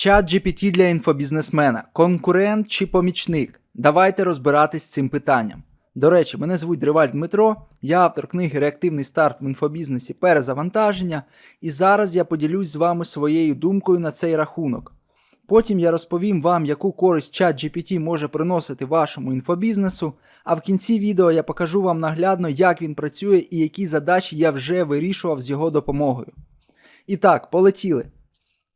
Чат GPT для інфобізнесмена конкурент чи помічник? Давайте розбиратись з цим питанням. До речі, мене звуть Дриваль Дмитро, я автор книги Реактивний старт в інфобізнесі перезавантаження, і зараз я поділюсь з вами своєю думкою на цей рахунок. Потім я розповім вам, яку користь чат GPT може приносити вашому інфобізнесу, а в кінці відео я покажу вам наглядно, як він працює і які задачі я вже вирішував з його допомогою. І так, полетіли.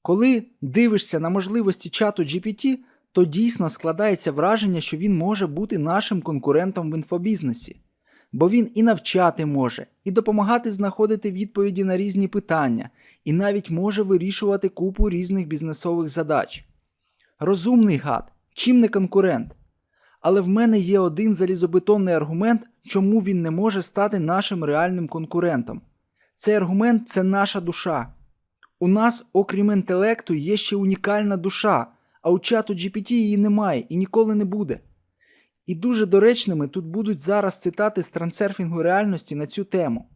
Коли дивишся на можливості чату GPT, то дійсно складається враження, що він може бути нашим конкурентом в інфобізнесі. Бо він і навчати може, і допомагати знаходити відповіді на різні питання, і навіть може вирішувати купу різних бізнесових задач. Розумний гад, чим не конкурент. Але в мене є один залізобетонний аргумент, чому він не може стати нашим реальним конкурентом. Цей аргумент це наша душа. У нас, окрім інтелекту, є ще унікальна душа, а у чату GPT її немає і ніколи не буде. І дуже доречними тут будуть зараз цитати з трансерфінгу реальності на цю тему.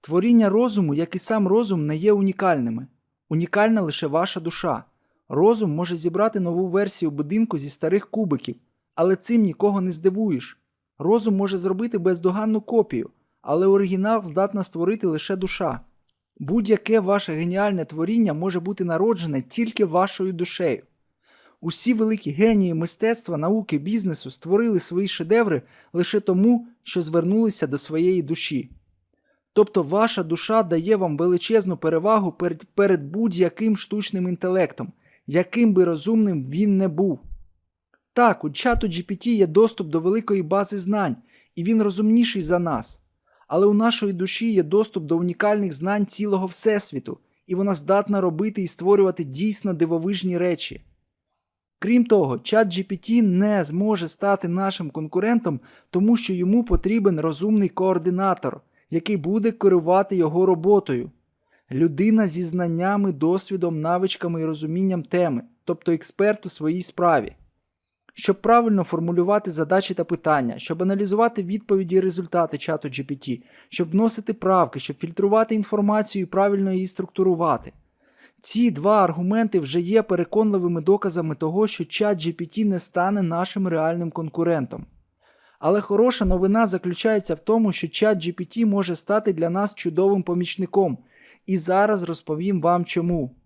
Творіння розуму, як і сам розум, не є унікальними. Унікальна лише ваша душа. Розум може зібрати нову версію будинку зі старих кубиків, але цим нікого не здивуєш. Розум може зробити бездоганну копію, але оригінал здатна створити лише душа. Будь-яке ваше геніальне творіння може бути народжене тільки вашою душею. Усі великі генії мистецтва, науки, бізнесу створили свої шедеври лише тому, що звернулися до своєї душі. Тобто ваша душа дає вам величезну перевагу перед, перед будь-яким штучним інтелектом, яким би розумним він не був. Так, у чату GPT є доступ до великої бази знань, і він розумніший за нас. Але у нашої душі є доступ до унікальних знань цілого Всесвіту, і вона здатна робити і створювати дійсно дивовижні речі. Крім того, чат GPT не зможе стати нашим конкурентом, тому що йому потрібен розумний координатор, який буде керувати його роботою. Людина зі знаннями, досвідом, навичками і розумінням теми, тобто експерт у своїй справі. Щоб правильно формулювати задачі та питання, щоб аналізувати відповіді і результати чату GPT, щоб вносити правки, щоб фільтрувати інформацію і правильно її структурувати. Ці два аргументи вже є переконливими доказами того, що чат GPT не стане нашим реальним конкурентом. Але хороша новина заключається в тому, що чат GPT може стати для нас чудовим помічником, і зараз розповім вам чому.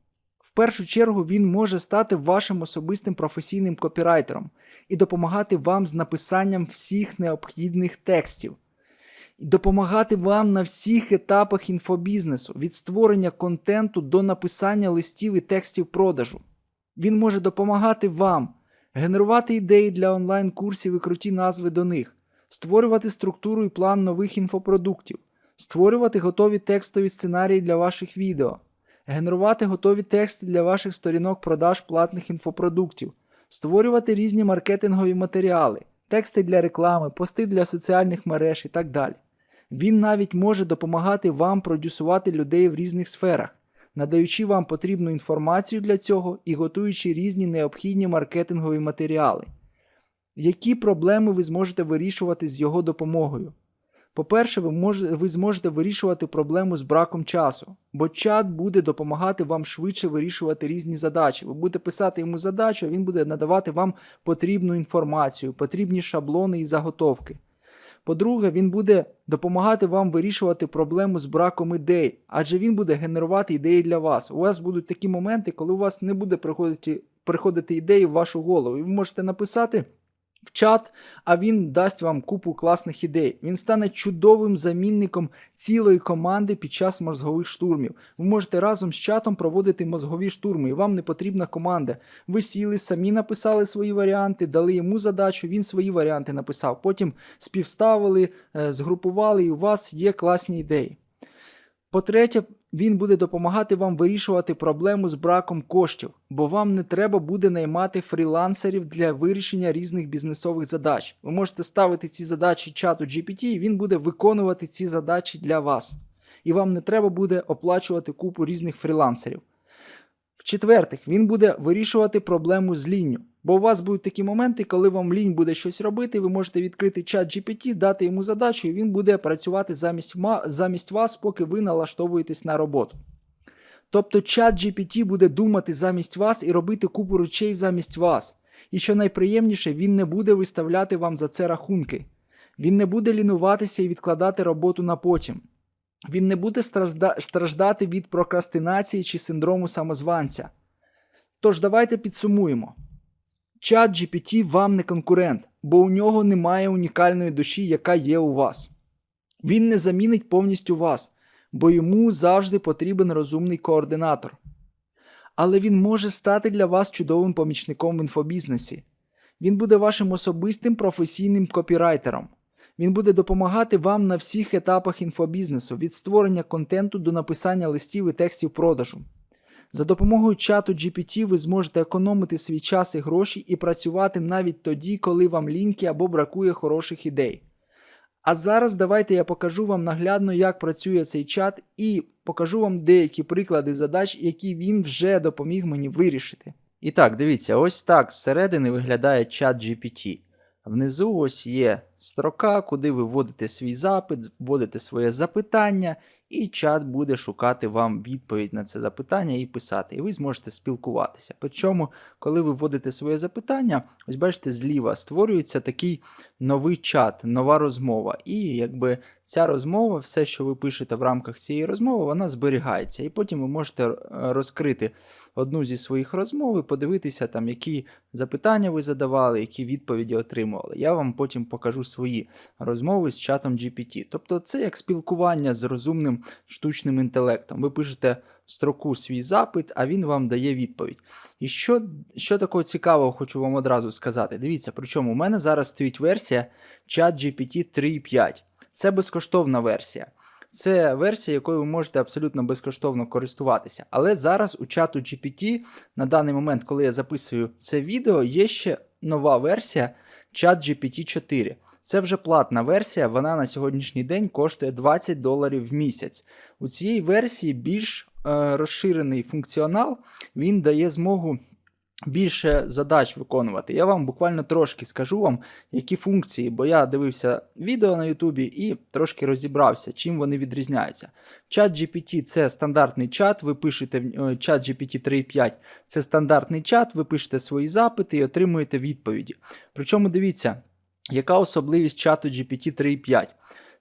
Першу чергу він може стати вашим особистим професійним копірайтером і допомагати вам з написанням всіх необхідних текстів, і допомагати вам на всіх етапах інфобізнесу, від створення контенту до написання листів і текстів продажу. Він може допомагати вам генерувати ідеї для онлайн-курсів і круті назви до них, створювати структуру і план нових інфопродуктів, створювати готові текстові сценарії для ваших відео генерувати готові тексти для ваших сторінок продаж платних інфопродуктів, створювати різні маркетингові матеріали, тексти для реклами, пости для соціальних мереж і так далі. Він навіть може допомагати вам продюсувати людей в різних сферах, надаючи вам потрібну інформацію для цього і готуючи різні необхідні маркетингові матеріали. Які проблеми ви зможете вирішувати з його допомогою? По-перше, ви, мож, ви зможете вирішувати проблему з браком часу, бо чат буде допомагати вам швидше вирішувати різні задачі. Ви будете писати йому задачу, а він буде надавати вам потрібну інформацію, потрібні шаблони і заготовки. По-друге, він буде допомагати вам вирішувати проблему з браком ідей, адже він буде генерувати ідеї для вас. У вас будуть такі моменти, коли у вас не буде приходити, приходити ідеї в вашу голову. І ви можете написати в чат, а він дасть вам купу класних ідей. Він стане чудовим замінником цілої команди під час мозгових штурмів. Ви можете разом з чатом проводити мозгові штурми, і вам не потрібна команда. Ви сіли, самі написали свої варіанти, дали йому задачу, він свої варіанти написав. Потім співставили, е, згрупували, і у вас є класні ідеї. По-третє, він буде допомагати вам вирішувати проблему з браком коштів, бо вам не треба буде наймати фрілансерів для вирішення різних бізнесових задач. Ви можете ставити ці задачі чату GPT, і він буде виконувати ці задачі для вас. І вам не треба буде оплачувати купу різних фрілансерів. В-четвертих, він буде вирішувати проблему з лінню. Бо у вас будуть такі моменти, коли вам лінь буде щось робити, ви можете відкрити чат GPT, дати йому задачу, і він буде працювати замість, замість вас, поки ви налаштовуєтесь на роботу. Тобто чат GPT буде думати замість вас і робити купу речей замість вас. І що найприємніше, він не буде виставляти вам за це рахунки. Він не буде лінуватися і відкладати роботу на потім. Він не буде страждати від прокрастинації чи синдрому самозванця. Тож давайте підсумуємо. Чат GPT вам не конкурент, бо у нього немає унікальної душі, яка є у вас. Він не замінить повністю вас, бо йому завжди потрібен розумний координатор. Але він може стати для вас чудовим помічником в інфобізнесі. Він буде вашим особистим професійним копірайтером. Він буде допомагати вам на всіх етапах інфобізнесу від створення контенту до написання листів і текстів продажу. За допомогою чату GPT ви зможете економити свій час і гроші і працювати навіть тоді, коли вам ліньки або бракує хороших ідей. А зараз давайте я покажу вам наглядно, як працює цей чат, і покажу вам деякі приклади задач, які він вже допоміг мені вирішити. І так, дивіться, ось так зсередини виглядає чат GPT. Внизу ось є строка, куди ви вводите свій запит, вводите своє запитання, і чат буде шукати вам відповідь на це запитання і писати. І ви зможете спілкуватися. Причому, коли ви вводите своє запитання, ось бачите, зліва створюється такий новий чат, нова розмова. І якби ця розмова, все, що ви пишете в рамках цієї розмови, вона зберігається. І потім ви можете е, розкрити одну зі своїх розмов і подивитися, там, які запитання ви задавали, які відповіді отримували. Я вам потім покажу свої розмови з чатом GPT. Тобто це як спілкування з розумним штучним інтелектом. Ви пишете в строку свій запит, а він вам дає відповідь. І що, що такого цікавого хочу вам одразу сказати? Дивіться, причому у мене зараз стоїть версія ChatGPT 3.5. Це безкоштовна версія. Це версія, якою ви можете абсолютно безкоштовно користуватися. Але зараз у чату GPT на даний момент, коли я записую це відео, є ще нова версія ChatGPT 4. Це вже платна версія, вона на сьогоднішній день коштує 20 доларів в місяць. У цій версії більш е, розширений функціонал, він дає змогу більше задач виконувати. Я вам буквально трошки скажу вам, які функції, бо я дивився відео на Ютубі і трошки розібрався, чим вони відрізняються. Чат GPT це стандартний чат, ви пишете чат GPT 3.5 це стандартний чат, ви пишете свої запити і отримуєте відповіді. Причому дивіться, яка особливість чату GPT 3.5?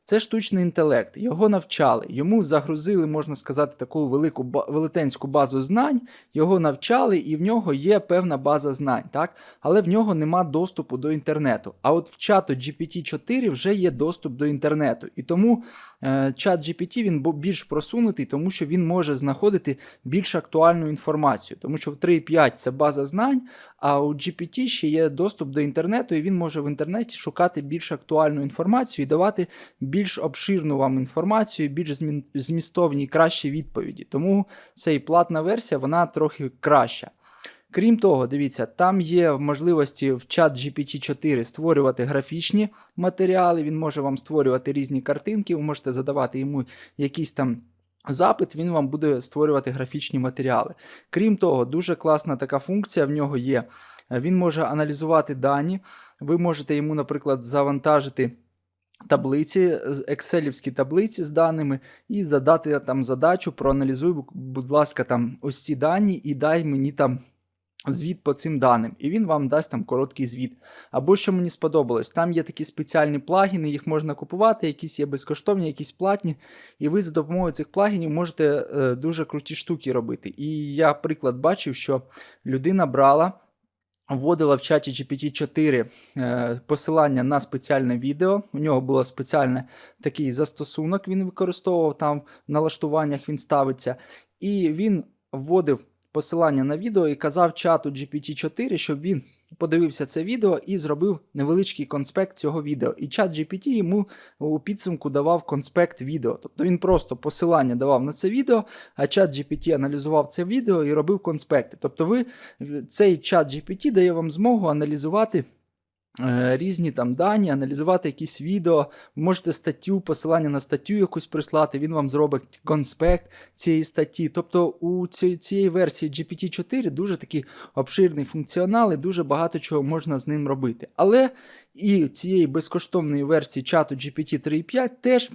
Це штучний інтелект, його навчали, йому загрузили, можна сказати, таку велику велетенську базу знань, його навчали, і в нього є певна база знань, так? але в нього нема доступу до інтернету. А от в чату GPT-4 вже є доступ до інтернету. І тому е, чат GPT він більш просунутий, тому що він може знаходити більш актуальну інформацію. Тому що в 3.5 це база знань, а у GPT ще є доступ до інтернету, і він може в інтернеті шукати більш актуальну інформацію і давати більш обширну вам інформацію, більш змістовні і кращі відповіді. Тому цей платна версія вона трохи краща. Крім того, дивіться, там є можливості в чат GPT-4 створювати графічні матеріали, він може вам створювати різні картинки, ви можете задавати йому якісь там. Запит він вам буде створювати графічні матеріали. Крім того, дуже класна така функція в нього є. Він може аналізувати дані. Ви можете йому, наприклад, завантажити таблиці, екселівські таблиці з даними, і задати там задачу, проаналізуй, будь ласка, там ось ці дані і дай мені там. Звіт по цим даним, і він вам дасть там короткий звіт. Або що мені сподобалось, там є такі спеціальні плагіни, їх можна купувати, якісь є безкоштовні, якісь платні. І ви за допомогою цих плагінів можете е, дуже круті штуки робити. І я приклад бачив, що людина брала, вводила в чаті GPT-4 е, посилання на спеціальне відео. У нього було спеціальний такий застосунок, він використовував там в налаштуваннях, він ставиться. І він вводив посилання на відео і казав чату GPT-4, щоб він подивився це відео і зробив невеличкий конспект цього відео. І чат GPT йому у підсумку давав конспект відео. Тобто він просто посилання давав на це відео, а чат GPT аналізував це відео і робив конспекти. Тобто ви цей чат GPT дає вам змогу аналізувати. Е, Різні там дані, аналізувати якісь відео, можете статтю, посилання на статтю якусь прислати, він вам зробить конспект цієї статті. Тобто у ці- цієї версії GPT-4 дуже такий обширний функціонал і дуже багато чого можна з ним робити. Але і цієї безкоштовної версії чату GPT 3.5 теж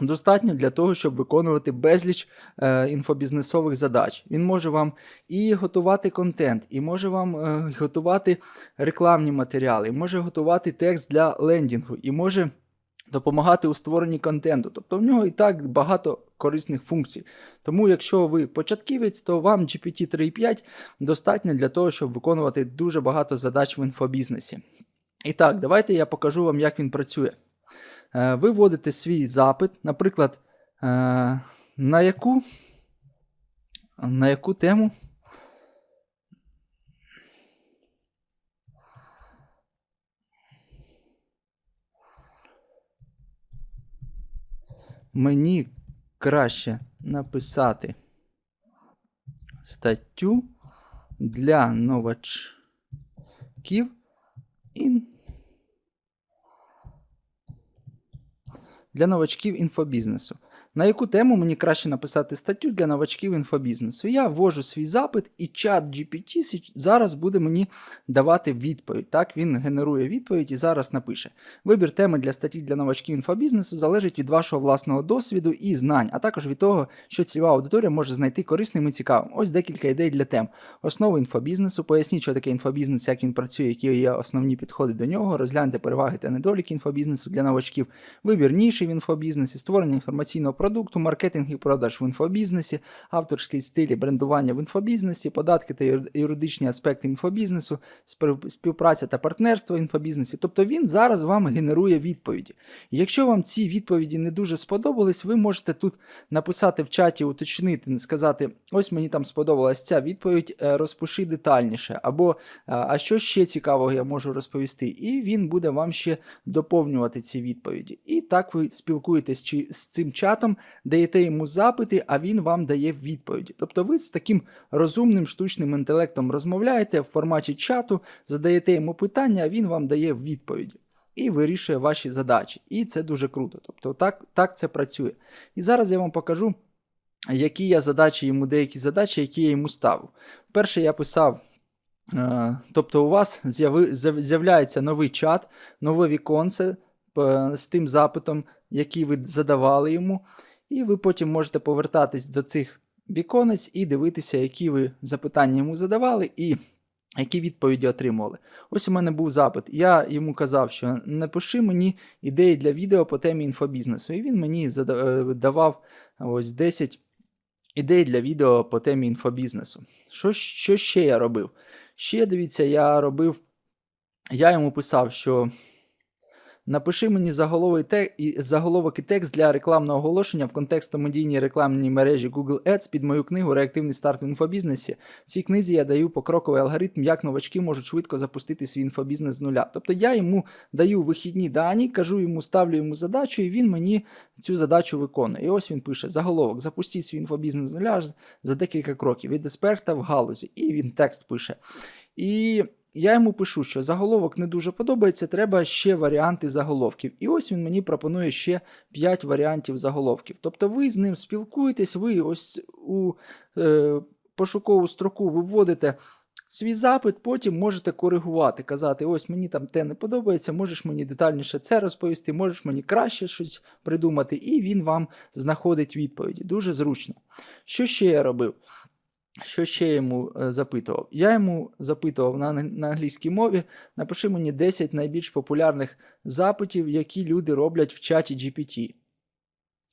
достатньо для того, щоб виконувати безліч е, інфобізнесових задач. Він може вам і готувати контент, і може вам е, готувати рекламні матеріали, і може готувати текст для лендінгу, і може допомагати у створенні контенту. Тобто в нього і так багато корисних функцій. Тому, якщо ви початківець, то вам GPT 3.5 достатньо для того, щоб виконувати дуже багато задач в інфобізнесі. І так, давайте я покажу вам, як він працює. Е, Ви вводите свій запит, наприклад, е, на яку, на яку тему. Мені краще написати статтю для новачків. Для новачків інфобізнесу. На яку тему мені краще написати статтю для новачків інфобізнесу? Я ввожу свій запит, і чат GPT зараз буде мені давати відповідь. Так, він генерує відповідь і зараз напише: Вибір теми для статті для новачків інфобізнесу залежить від вашого власного досвіду і знань, а також від того, що цільова аудиторія може знайти корисним і цікавим. Ось декілька ідей для тем. Основи інфобізнесу, поясніть, що таке інфобізнес, як він працює, які є основні підходи до нього, розгляньте переваги та недоліки інфобізнесу для новачків, вибір ніші в інфобізнесі, створення інформаційного продукту, маркетинг і продаж в інфобізнесі, авторський стиль і брендування в інфобізнесі, податки та юридичні аспекти інфобізнесу, співпраця та партнерство в інфобізнесі. Тобто він зараз вам генерує відповіді. Якщо вам ці відповіді не дуже сподобались, ви можете тут написати в чаті, уточнити, сказати: ось мені там сподобалась ця відповідь, е, розпиши детальніше, або а а що ще цікавого я можу розповісти. І він буде вам ще доповнювати ці відповіді. І так ви спілкуєтесь з цим чатом, даєте йому запити, а він вам дає відповіді. Тобто ви з таким розумним штучним інтелектом розмовляєте в форматі чату, задаєте йому питання, а він вам дає відповіді. І вирішує ваші задачі. І це дуже круто. Тобто так, так це працює. І зараз я вам покажу, які я задачі йому, деякі задачі, які я йому ставив. Перше, я писав. е, Тобто, у вас з'являється новий чат, нове віконце е, з тим запитом, який ви задавали йому, і ви потім можете повертатись до цих віконець і дивитися, які ви запитання йому задавали, і які відповіді отримували. Ось у мене був запит. Я йому казав, що напиши мені ідеї для відео по темі інфобізнесу. І він мені е, давав ось 10 ідей для відео по темі інфобізнесу. Що, що ще я робив? Ще дивіться, я робив. Я йому писав, що напиши мені заголовок і текст для рекламного оголошення в контекстомедійній рекламній мережі Google Ads під мою книгу Реактивний старт в інфобізнесі. В цій книзі я даю покроковий алгоритм, як новачки можуть швидко запустити свій інфобізнес з нуля. Тобто я йому даю вихідні дані, кажу йому, ставлю йому задачу, і він мені цю задачу виконує. І ось він пише: заголовок: запустіть свій інфобізнес з нуля за декілька кроків від експерта в галузі. І він текст пише. І я йому пишу, що заголовок не дуже подобається, треба ще варіанти заголовків. І ось він мені пропонує ще 5 варіантів заголовків. Тобто ви з ним спілкуєтесь, ви ось у е, пошукову строку ви вводите свій запит, потім можете коригувати, казати: ось мені там те не подобається, можеш мені детальніше це розповісти, можеш мені краще щось придумати, і він вам знаходить відповіді. Дуже зручно. Що ще я робив? Що ще я йому е, запитував? Я йому запитував на, на англійській мові: напиши мені 10 найбільш популярних запитів, які люди роблять в чаті GPT.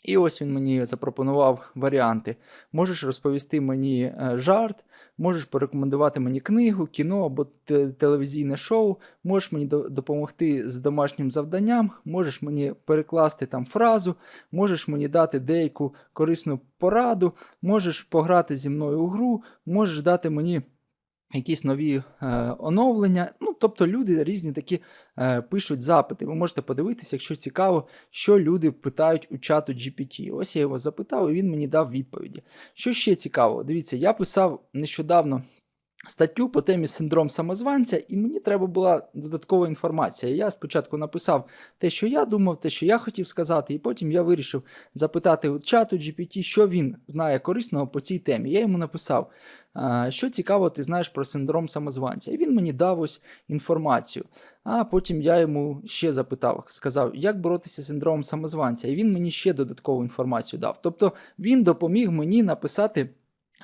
І ось він мені запропонував варіанти. Можеш розповісти мені е, жарт, можеш порекомендувати мені книгу, кіно або телевізійне шоу, можеш мені допомогти з домашнім завданням, можеш мені перекласти там фразу, можеш мені дати деяку корисну пораду, можеш пограти зі мною у гру, можеш дати мені якісь нові е, оновлення. Тобто люди різні такі е, пишуть запити. Ви можете подивитися, якщо цікаво, що люди питають у чату GPT. Ось я його запитав, і він мені дав відповіді. Що ще цікаво? Дивіться, я писав нещодавно статтю по темі синдром самозванця, і мені треба була додаткова інформація. Я спочатку написав те, що я думав, те, що я хотів сказати, і потім я вирішив запитати у чату GPT, що він знає корисного по цій темі. Я йому написав, що цікаво, ти знаєш про синдром самозванця. І він мені дав ось інформацію. А потім я йому ще запитав, сказав, як боротися з синдромом самозванця. І він мені ще додаткову інформацію дав. Тобто він допоміг мені написати.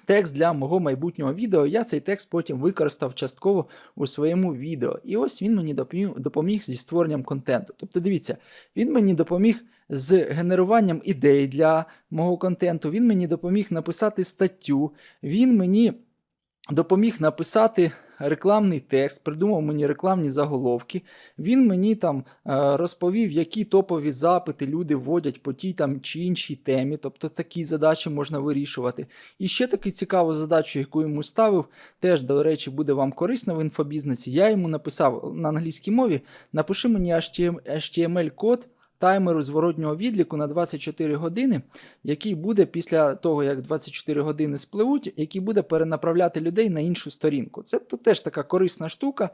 Текст для мого майбутнього відео. Я цей текст потім використав частково у своєму відео. І ось він мені допоміг, зі створенням контенту. Тобто, дивіться, він мені допоміг з генеруванням ідей для мого контенту. Він мені допоміг написати статтю. Він мені допоміг написати рекламний текст, придумав мені рекламні заголовки. Він мені там е, розповів, які топові запити люди вводять по тій там чи іншій темі. Тобто такі задачі можна вирішувати. І ще таку цікаву задачу, яку йому ставив, теж, до речі, буде вам корисно в інфобізнесі. Я йому написав на англійській мові: напиши мені HTML-код. Таймеру зворотнього відліку на 24 години, який буде після того, як 24 години спливуть, який буде перенаправляти людей на іншу сторінку. Це теж така корисна штука.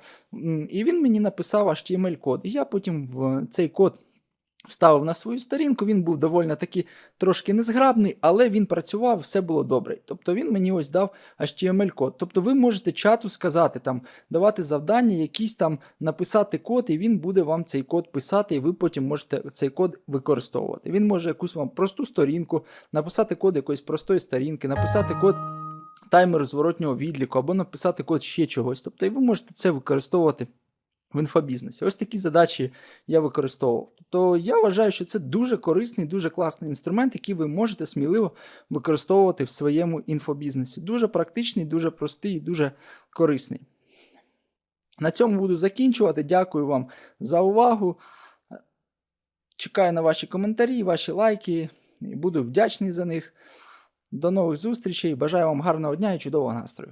І він мені написав HTML-код. І я потім в цей код вставив на свою сторінку. Він був доволі таки трошки незграбний, але він працював, все було добре. Тобто він мені ось дав HTML-код. Тобто ви можете чату сказати, там, давати завдання, якісь там написати код, і він буде вам цей код писати, і ви потім можете цей код використовувати. Він може якусь вам просту сторінку, написати код якоїсь простої сторінки, написати код. Таймеру зворотнього відліку або написати код ще чогось. Тобто, і ви можете це використовувати в інфобізнесі. Ось такі задачі я використовував. Тобто я вважаю, що це дуже корисний, дуже класний інструмент, який ви можете сміливо використовувати в своєму інфобізнесі. Дуже практичний, дуже простий і дуже корисний. На цьому буду закінчувати. Дякую вам за увагу. Чекаю на ваші коментарі, ваші лайки. Буду вдячний за них. До нових зустрічей. Бажаю вам гарного дня і чудового настрою.